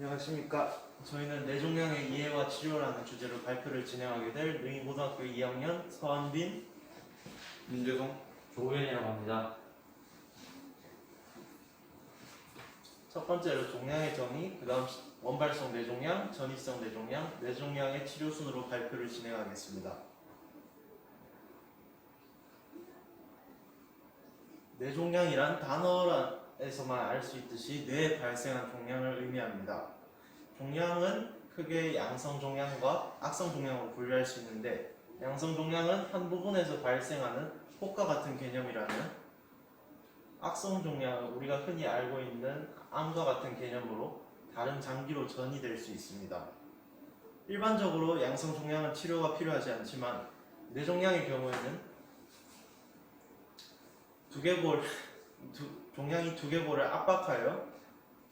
안녕하십니까. 저희는 뇌종양의 이해와 치료라는 주제로 발표를 진행하게 될 능인고등학교 2학년 서한빈 민재성 조우현이라고 합니다. 첫 번째로 종양의 정의, 그 다음 원발성 뇌종양, 전이성 뇌종양, 뇌종양의 치료 순으로 발표를 진행하겠습니다. 뇌종양이란 단어 에서만 알 수 있듯이 뇌에 발생한 종양을 의미합니다. 종양은 크게 양성 종양과 악성 종양으로 분류할 수 있는데 양성 종양은 한 부분에서 발생하는 혹과 같은 개념이라는 악성 종양은 우리가 흔히 알고 있는 암과 같은 개념으로 다른 장기로 전이될 수 있습니다. 일반적으로 양성 종양은 치료가 필요하지 않지만 뇌종양의 경우에는 두개골 두, 종양이 두개골을 압박하여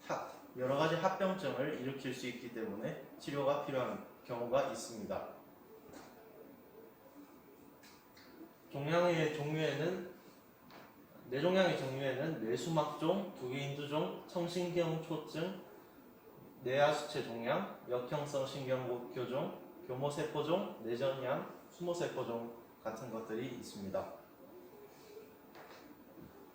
하- 여러 가지 합병증을 일으킬 수 있기 때문에 치료가 필요한 경우가 있습니다. 종양의 종류에는 뇌종양의 종류에는 뇌수막종, 두개인두종, 청신경초증, 뇌하수체 종양, 역형성 신경교종, 교모세포종, 뇌전양, 수모세포종 같은 것들이 있습니다.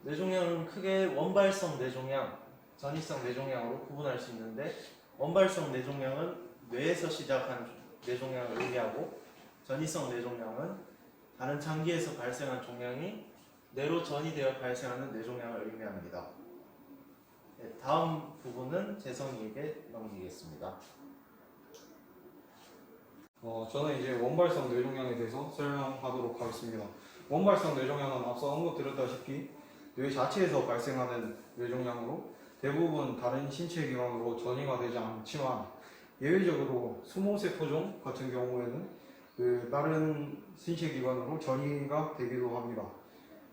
뇌종양은 크게 원발성 뇌종양, 전이성 뇌종양으로 구분할 수 있는데 원발성 뇌종양은 뇌에서 시작한 뇌종양을 의미하고 전이성 뇌종양은 다른 장기에서 발생한 종양이 뇌로 전이되어 발생하는 뇌종양을 의미합니다. 네, 다음 부분은 재성이에게 넘기겠습니다. 어, 저는 이제 원발성 뇌종양에 대해서 설명하도록 하겠습니다. 원발성 뇌종양은 앞서 언급드렸다시피 뇌 자체에서 발생하는 뇌종양으로 대부분 다른 신체 기관으로 전이가 되지 않지만 예외적으로 수모세포종 같은 경우에는 그 다른 신체 기관으로 전이가 되기도 합니다.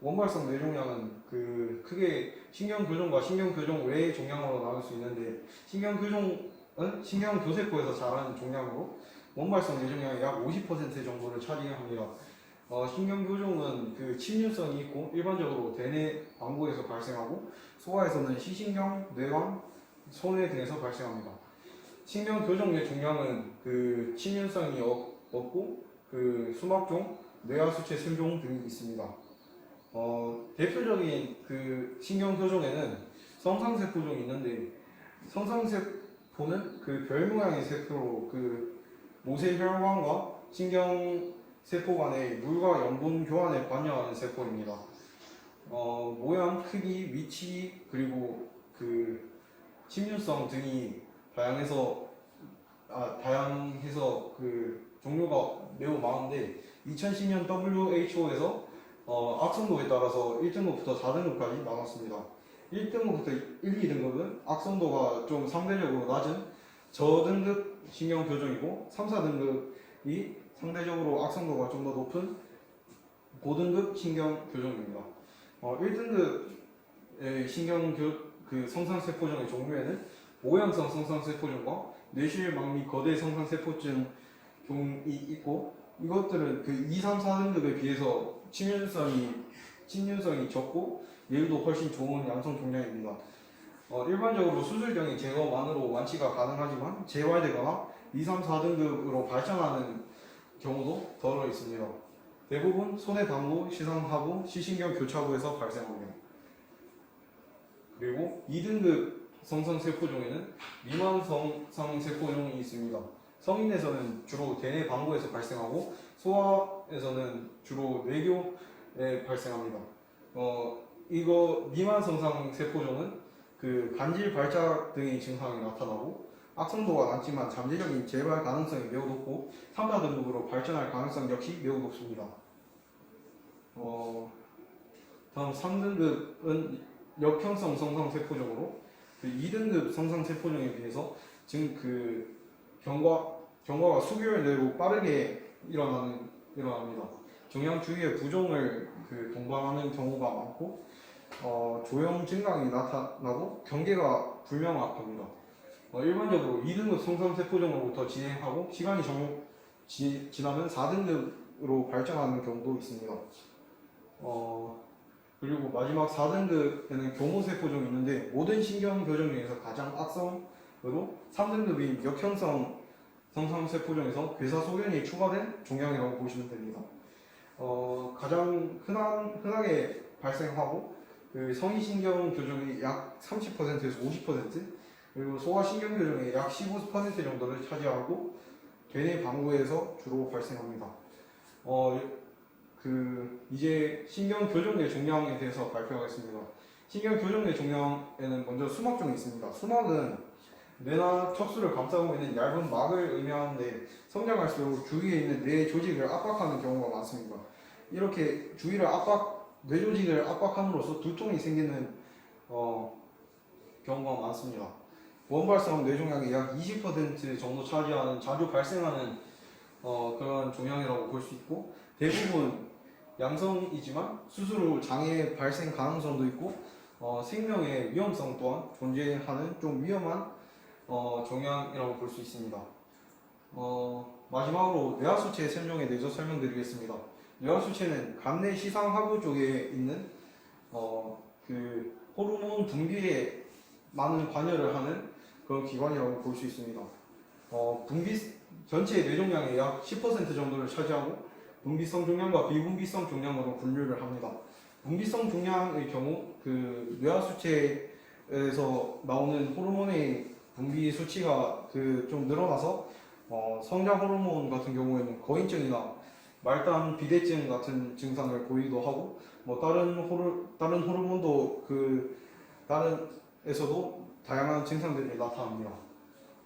원발성 뇌종양은 그 크게 신경교종과 신경교종 외의 종양으로 나눌 수 있는데 신경교종은 신경교세포에서 자라는 종양으로 원발성 뇌종양의 약 50% 정도를 차지합니다. 어, 신경교종은 그 침륜성이 있고 일반적으로 대뇌 방부에서 발생하고 소아에서는 시신경, 뇌관, 손해 등에서 발생합니다. 신경교종의 종양은 그 침륜성이 없- 없고 그 수막종, 뇌하수체 순종 등이 있습니다. 어, 대표적인 그 신경교종에는 성상세포종이 있는데 성상세포는 그 별 모양의 세포로 그 모세혈관과 신경 세포 간의 물과 염분 교환에 관여하는 세포입니다. 어, 모양, 크기, 위치, 그리고 그 침륜성 등이 다양해서 아, 다양해서 그 종류가 매우 많은데 2010년 WHO에서 어, 악성도에 따라서 1등급부터 4등급까지 나눴습니다. 1등급부터 1, 2등급은 악성도가 좀 상대적으로 낮은 저등급 신경교종이고 3, 4등급이 상대적으로 악성도가 좀 더 높은 고등급 신경교종입니다. 어, 1등급의 신경교 그 성상세포종의 종류에는 모양성 성상세포종과 뇌실망미 거대 성상세포증 종이 있고 이것들은 그 2, 3, 4등급에 비해서 침륜성이 침륜성이 적고 예율도 훨씬 좋은 양성 종양입니다. 어, 일반적으로 수술경의 제거만으로 완치가 가능하지만 재활되거나 2, 3, 4등급으로 발전하는 경우도 덜어 있습니다. 대부분 손해 당부, 시상하부, 시신경 교차부에서 발생합니다. 그리고 2등급 성상세포 종에는 미만성상세포 종이 있습니다. 성인에서는 주로 대뇌 방부에서 발생하고 소아에서는 주로 뇌교에 발생합니다. 어, 이거 미만 성상 세포종은 그 간질 발작 등의 증상이 나타나고 악성도가 낮지만 잠재적인 재발 가능성이 매우 높고 3, 4등급으로 발전할 가능성 역시 매우 높습니다. 어, 다음 3등급은 역형성 성상 세포종으로 그 2등급 성상 세포종에 비해서 지금 그 경과 경과가 수개월 내로 빠르게 일어나는 일어납니다. 종양 주위에 부종을 그 동반하는 경우가 많고 어, 조형 증강이 나타나고 경계가 불명확합니다. 어, 일반적으로 2등급 성상세포종으로부터 진행하고 시간이 정, 지, 지나면 4등급으로 발전하는 경우도 있습니다. 어, 그리고 마지막 4등급에는 교모세포종이 있는데 모든 신경교종 중에서 가장 악성 3등급인 역형성 성상세포 중에서 괴사 소견이 추가된 종양이라고 보시면 됩니다. 어, 가장 흔한, 흔하게 발생하고 그 성의신경 교정이 약 30%에서 50% 그리고 소화신경 교정의 약 15% 정도를 차지하고 대뇌 방구에서 주로 발생합니다. 어, 그 이제 신경 교정의 종양에 대해서 발표하겠습니다. 신경 교정의 종양에는 먼저 수막종이 있습니다. 수막은 뇌나 척수를 감싸고 있는 얇은 막을 의미하는데 성장할수록 주위에 있는 뇌 조직을 압박하는 경우가 많습니다. 이렇게 주위를 압박, 뇌 조직을 압박함으로써 두통이 생기는 어, 경우가 많습니다. 원발성 뇌종양이 약20% 정도 차지하는 자주 발생하는 어, 그런 종양이라고 볼 수 있고 대부분 양성이지만 수술 후 장애 발생 가능성도 있고 어, 생명의 위험성 또한 존재하는 좀 위험한 어, 종양이라고 볼 수 있습니다. 어, 마지막으로 뇌하수체 샘종에 대해서 설명드리겠습니다. 뇌하수체는 간내 시상 하부 쪽에 있는 어, 그 호르몬 분비에 많은 관여를 하는 그런 기관이라고 볼 수 있습니다. 어, 분비 전체 뇌종양의 약 10% 정도를 차지하고 분비성 종양과 비분비성 종양으로 분류를 합니다. 분비성 종양의 경우 그 뇌하 수체에서 나오는 호르몬의 분비 수치가 그 좀 늘어나서 어, 성장 호르몬 같은 경우에는 거인증이나 말단 비대증 같은 증상을 보이기도 하고 뭐 다른 호르 다른 호르몬도 그 다른 에서도 다양한 증상들이 나타납니다.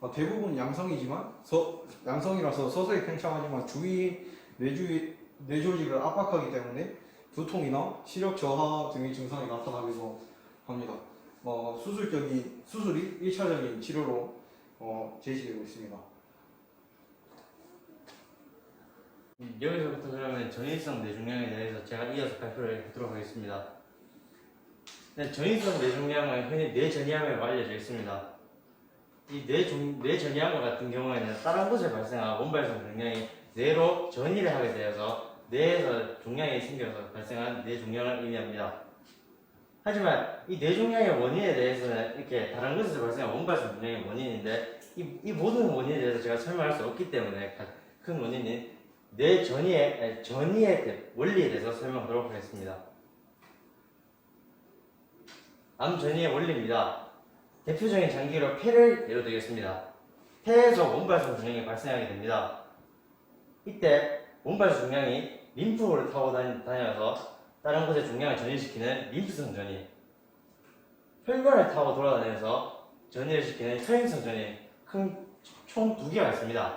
어, 대부분 양성이지만 서, 양성이라서 서서히 팽창하지만 주위 뇌주위 뇌조직을 압박하기 때문에 두통이나 시력 저하 등의 증상이 나타나기도 합니다. 어, 수술적인 수술이 1차적인 치료로 어, 제시되고 있습니다. 음, 여기서부터 그러면 전이성 뇌종양에 대해서 제가 이어서 발표를 하도록 하겠습니다. 네, 전이성 뇌종양은 흔히 뇌전이암이라고 알려져 있습니다. 이 뇌종, 뇌전이암 같은 경우에는 다른 곳에 발생한 원발성 종양이 뇌로 전이를 하게 되어서 뇌에서 종양이 생겨서 발생한 뇌종양을 의미합니다. 하지만 이 뇌종양의 원인에 대해서는 이렇게 다른 곳에서 발생한 원발성 종양의 원인인데 이, 이 모든 원인에 대해서 제가 설명할 수 없기 때문에 가- 큰 원인인 뇌 전이의 전이의 대- 원리에 대해서 설명하도록 하겠습니다. 암 전이의 원리입니다. 대표적인 장기로 폐를 예로 들겠습니다. 폐에서 원발성 종양이 발생하게 됩니다. 이때 원발성 종양이 림프를 타고 다녀서 다른 곳에 종양을 전이시키는 림프성 전이, 혈관을 타고 돌아다니면서 전이를 시키는 혈행성 전이 큰 총 두 개가 있습니다.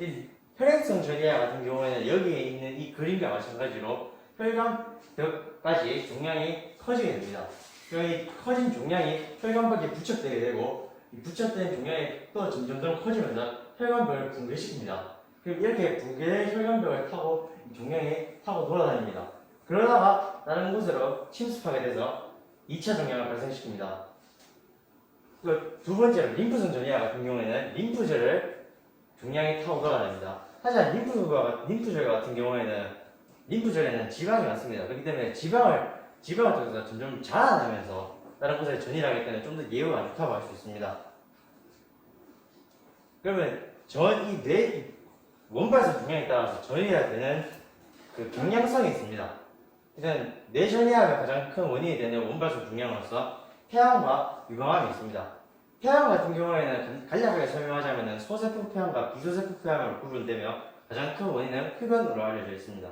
이 혈행성 전이와 같은 경우에는 여기에 있는 이 그림과 마찬가지로 혈관벽까지 종양이 커지게 됩니다. 그럼 이 커진 종양이 혈관벽에 부착되게 되고 이 부착된 종양이 또 점점점 커지면서 혈관벽을 붕괴시킵니다. 그럼 이렇게 붕괴된 혈관벽을 타고 이 종양이 타고 돌아다닙니다. 그러다가 다른 곳으로 침습하게 돼서 2차 종양을 발생시킵니다. 그두 번째로 림프성 전이와 같은 경우에는 림프절을 종양이 타고 돌아다닙니다. 하지만 림프가, 림프절 같은 경우에는 림프절에는 지방이 많습니다. 그렇기 때문에 지방을 지방을 통해서 점점 자라나면서 다른 곳에 전이를 하기 때문에 좀 더 예후가 안 좋다고 할 수 있습니다. 그러면 전이 뇌 원발성 종양에 따라서 전이가 되는 그 경향성이 있습니다. 일단 뇌전이암의 가장 큰 원인이 되는 원발성 종양으로서 폐암과 유방암이 있습니다. 폐암 같은 경우에는 간략하게 설명하자면 소세포 폐암과 비소세포 폐암으로 구분되며 가장 큰 원인은 흡연으로 알려져 있습니다.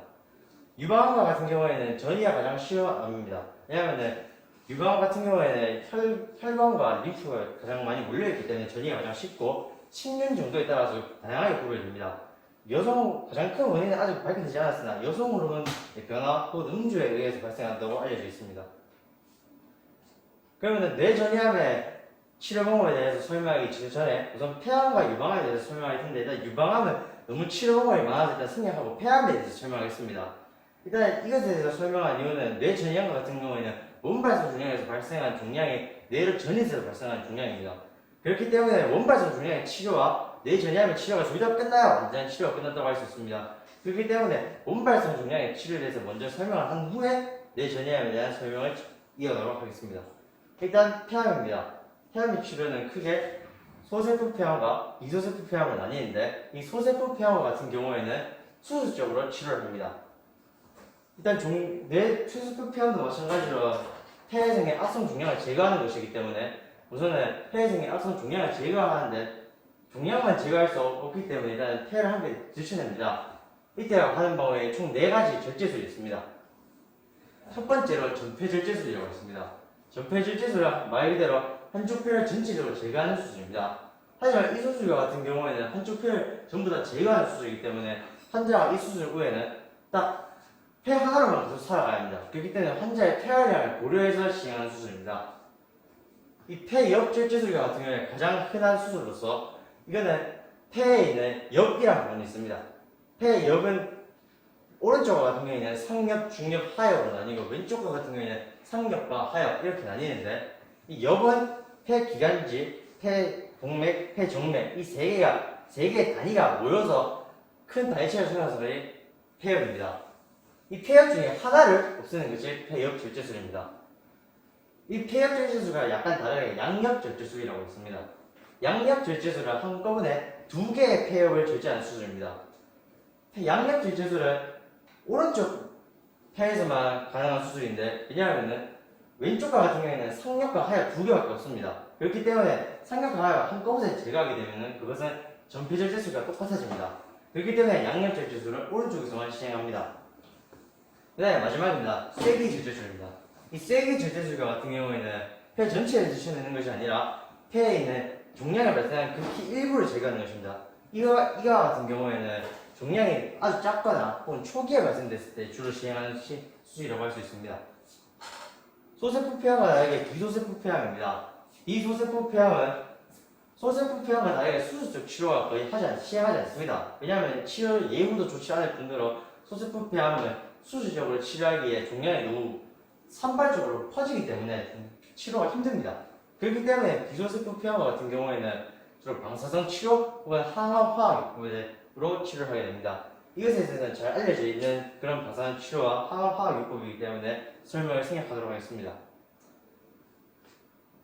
유방암과 같은 경우에는 전이가 가장 쉬운 암입니다. 왜냐하면 유방암 같은 경우에는 혈, 혈관과 림프가 가장 많이 몰려있기 때문에 전이가 가장 쉽고 식는 정도에 따라서 다양하게 구별됩니다. 여성 가장 큰 원인은 아직 밝혀지지 않았으나 여성 호르몬 변화 혹은 음주에 의해서 발생한다고 알려져 있습니다. 그러면 뇌전이암의 치료 방법에 대해서 설명하기 전에 우선 폐암과 유방암에 대해서 설명할 텐데 일단 유방암은 너무 치료 방법이 많아서 일단 생략하고 폐암에 대해서 설명하겠습니다. 일단 이것에 대해서 설명한 이유는 뇌전이암 같은 경우에는 원발성 종양에서 발생한 종양이 뇌를 전이해서 발생한 종양입니다. 그렇기 때문에 원발성 종양의 치료와 뇌전이암의 치료가 둘 다 끝나야 완전 치료가 끝났다고 할 수 있습니다. 그렇기 때문에 원발성 종양의 치료에 대해서 먼저 설명을 한 후에 뇌전이암에 대한 설명을 이어가도록 하겠습니다. 일단 폐암입니다. 폐암의 치료는 크게 소세포 폐암과 비소세포 폐암을 나뉘는데 이 소세포 폐암 같은 경우에는 수술적으로 치료를 합니다. 일단 종, 뇌 소세포 폐암도 마찬가지로 폐해생의 악성 종양을 제거하는 것이기 때문에 우선은 폐해생의 악성 종양을 제거하는데 종양만 제거할 수 없기 때문에 일단 폐를 함께 들춰냅니다. 이때 하는 방법에 총 4가지 절제술이 있습니다. 첫 번째로 전폐절제술이라고 있습니다. 전폐절제술은 말 그대로 한쪽 폐를 전체적으로 제거하는 수술입니다. 하지만 이 수술 같은 경우에는 한쪽 폐를 전부 다 제거하는 수술이기 때문에 환자가 이 수술 후에는 딱 폐 하나로만 계속 살아가야 합니다. 그렇기 때문에 환자의 폐활량을 고려해서 시행하는 수술입니다. 이 폐엽 절제술 같은 경우에 가장 흔한 수술로서 이거는 폐에 있는 엽이라는 부분이 있습니다. 폐엽은 오른쪽 같은 경우에는 상엽, 중엽, 하엽으로 나뉘고 왼쪽 같은 경우에는 상엽과 하엽 이렇게 나뉘는데 이 엽은 폐 기관지, 폐 동맥, 폐 정맥 이 세 개가 세 개의 단위가 모여서 큰 단위체를 생겨서 이 폐엽입니다. 이 폐엽 중에 하나를 없애는 것이 폐엽 절제술입니다. 이 폐엽 절제술과 약간 다르게 양엽 절제술이라고 있습니다. 양엽 절제술은 한꺼번에 두 개의 폐엽을 절제하는 수술입니다. 양엽 절제술은 오른쪽 폐에서만 가능한 수술인데 왜냐하면은 왼쪽과 같은 경우에는 상엽과 하엽 두 개밖에 없습니다. 그렇기 때문에 상엽과 하엽 한꺼번에 제거하게 되면은 그것은 전폐절제술과 똑같아집니다. 그렇기 때문에 양엽절제술을 오른쪽에서만 시행합니다. 그 다음에 마지막입니다. 쐐기절제술입니다. 이 쐐기절제술 같은 경우에는 폐 전체를 드셔내는 것이 아니라 폐에 있는 종양을 발생한 극히 일부를 제거하는 것입니다. 이와, 이와 같은 경우에는 종양이 아주 작거나 혹은 초기에 발생됐을 때 주로 시행하는 시- 수술이라고 할 수 있습니다. 소세포 폐암과 다르게 비소세포 폐암입니다. 비소세포 폐암은 소세포 폐암과 다르게 수술적 치료가 거의 하지 않, 시행하지 않습니다. 왜냐하면 치료 예후도 좋지 않을 뿐더러 소세포 폐암은 수술적으로 치료하기에 종양이 너무 산발적으로 퍼지기 때문에 치료가 힘듭니다. 그렇기 때문에 비소세포 폐암 같은 경우에는 주로 방사성 치료 혹은 항암화학으로 치료를 하게 됩니다. 이것에 대해서는 잘 알려져 있는 그런 방사선 치료와 항암화학 요법이기 때문에 설명을 생략하도록 하겠습니다.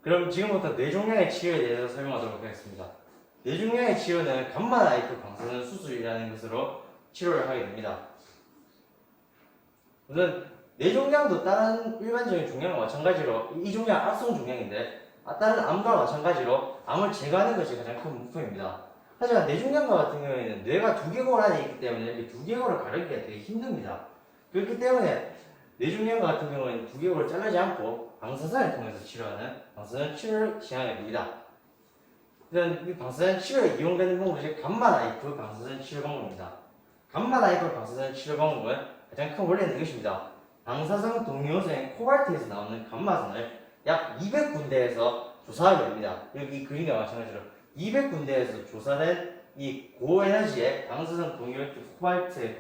그럼 지금부터 뇌종양의 치료에 대해서 설명하도록 하겠습니다. 뇌종양의 치료는 감마 나이프 방사선 수술이라는 것으로 치료를 하게 됩니다. 우선 뇌종양도 다른 일반적인 종양과 마찬가지로 이 종양 악성 종양인데 아, 다른 암과 마찬가지로 암을 제거하는 것이 가장 큰 목표입니다. 하지만 뇌종양과 같은 경우에는 뇌가 두 개골 안에 있기 때문에 이두 개골을 가르기가 되게 힘듭니다. 그렇기 때문에 뇌종양과 같은 경우에는 두 개골을 자르지 않고 방사선을 통해서 치료하는 방사선 치료를 됩니다. 일단 이 방사선 치료에 이용되는 방법이 감마 나이프 방사선 치료 방법입니다. 감마 나이프 방사선 치료 방법은 가장 큰 원리는 이것입니다. 방사성 동요소인 코발트에서 나오는 감마선을 약 200군데에서 조사하게 됩니다. 여기 이 그림과 마찬가지로 200군데에서 조사된 이 고에너지의 방사성 동요액 코발트의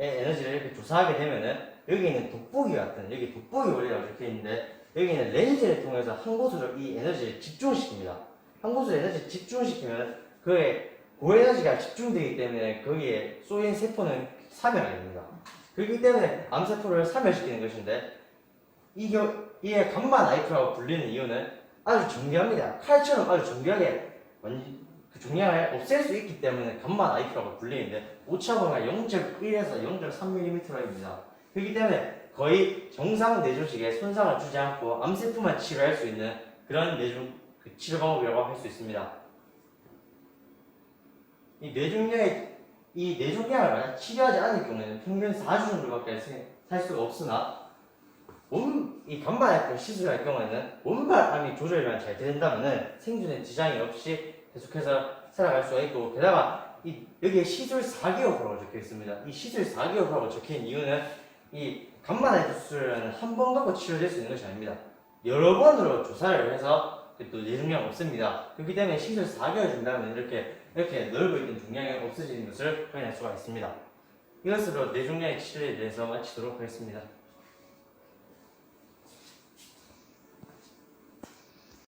에너지를 이렇게 조사하게 되면은 여기 있는 돋보기 같은 여기 돋보기 원리라고 적혀 있는데 여기 있는 렌즈를 통해서 한 곳으로 이 에너지를 집중시킵니다. 한 곳으로 에너지를 집중시키면 그의 고에너지가 집중되기 때문에 거기에 쏘인 세포는 사멸하게 됩니다. 그렇기 때문에 암세포를 사멸시키는 것인데 이게, 이게 감마 나이프라고 불리는 이유는 아주 정교합니다. 칼처럼 아주 정교하게 완- 그 종양을 없앨 수 있기 때문에 감마 나이프라고 불리는데 오차범위가 0.1에서 0.3mm입니다. 그렇기 때문에 거의 정상 뇌조직에 손상을 주지 않고 암세포만 치료할 수 있는 그런 뇌종 그 치료 방법이라고 할 수 있습니다. 이 뇌종양의 이 뇌종양을 만약 치료하지 않을 경우에는 평균 4주 정도밖에 살 수가 없으나 몸, 이 간만에 시술할 경우에는 원발암이 조절만 잘 된다면 생존에 지장이 없이 계속해서 살아갈 수가 있고 게다가 이 여기에 시술 4개월이라고 적혀 있습니다. 이 시술 4개월이라고 적힌 이유는 이 간만에 수술은 한 번 갖고 치료될 수 있는 것이 아닙니다. 여러 번으로 조사를 해서 또 뇌종양 없습니다. 그렇기 때문에 시술 4개월 준다면 이렇게 이렇게 넓어 있는 종양이 없어지는 것을 확인할 수가 있습니다. 이것으로 뇌종양의 치료에 대해서 마치도록 하겠습니다.